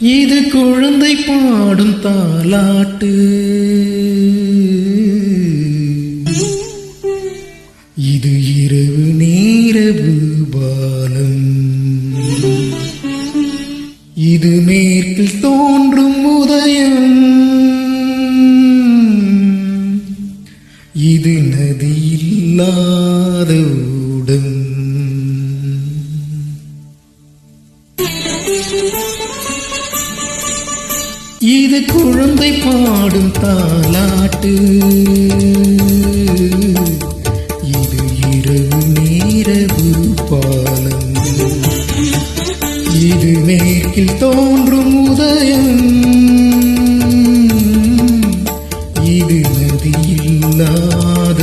இது குழந்தை பாடும் தாலாட்டு. இது இரவு நேரவு பாலம். இது மேற்கில் தோன்றும் உதயம். இது நதி சிறு குழந்தை பாடும் தாலாட்டு. இது இரவு நேரவு பாலம். இது மேற்கில் தோன்றும் உதயம். இது நதி இல்லாத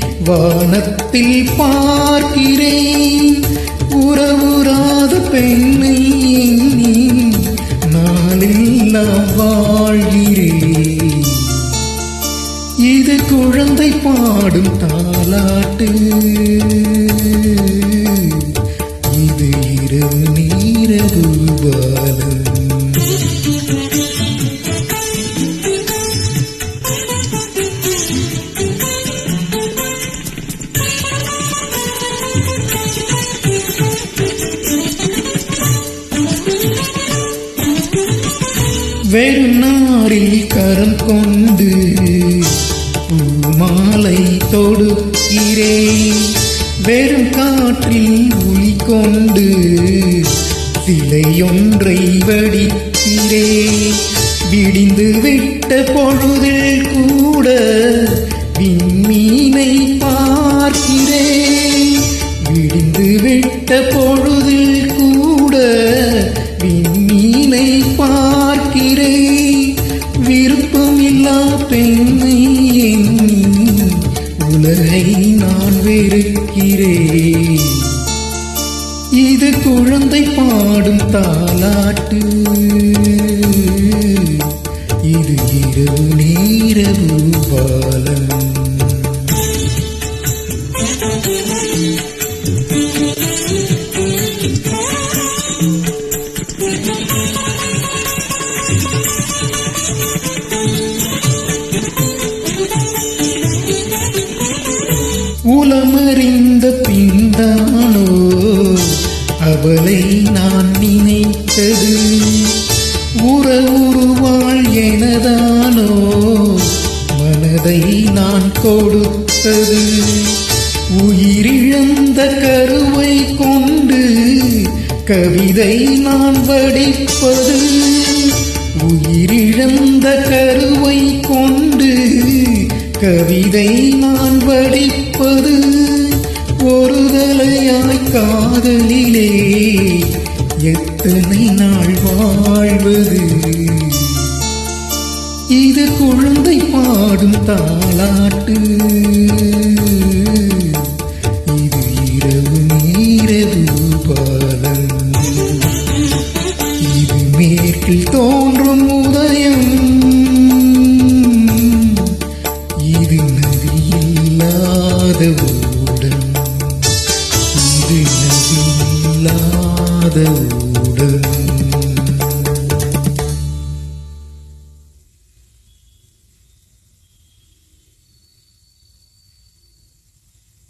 வானத்தில் பார்க்கிறேன். உறவுறாத பெண்ணை எண்ணி நாளெல்லாம் வாழ்கிறேன். இது குழந்தை பாடும் தாலாட்டு வெறும் நாரில் கரம் கொண்டு மாலை தொடுக்கிறேன் வெறும் காற்றில் ஒளி கொண்டு சிலையொன்றை வடிக்கிறேன் விடிந்து விட்ட பொழுதில் கூட விண்மீனை பார்க்கிறேன் விடிந்து விட்ட பொழுதில் கூட இல்லா பெண்ணை உலகை நான் வெறுக்கிறேன். இது குழந்தை பாடும் தாலாட்டு. இது இரவு அறிந்த பின்தானோ அவளை நான் நினைத்தது. உறவுருவாள் எனதானோ மனதை நான் கொடுத்தது. உயிரிழந்த கருவை கொண்டு கவிதை நான் வடிப்பது. உயிரிழந்த கருவை கொண்டு கவிதை நான் வடிப்பது. காதலிலே எத்தனை நாள் வாழ்வது? இது குழந்தை பாடும் தாளாட்டு. இது இரவு நீரவு பாலம் இது மேற்கில் தோன்றும் உதயம். இது நதி இல்லாத இது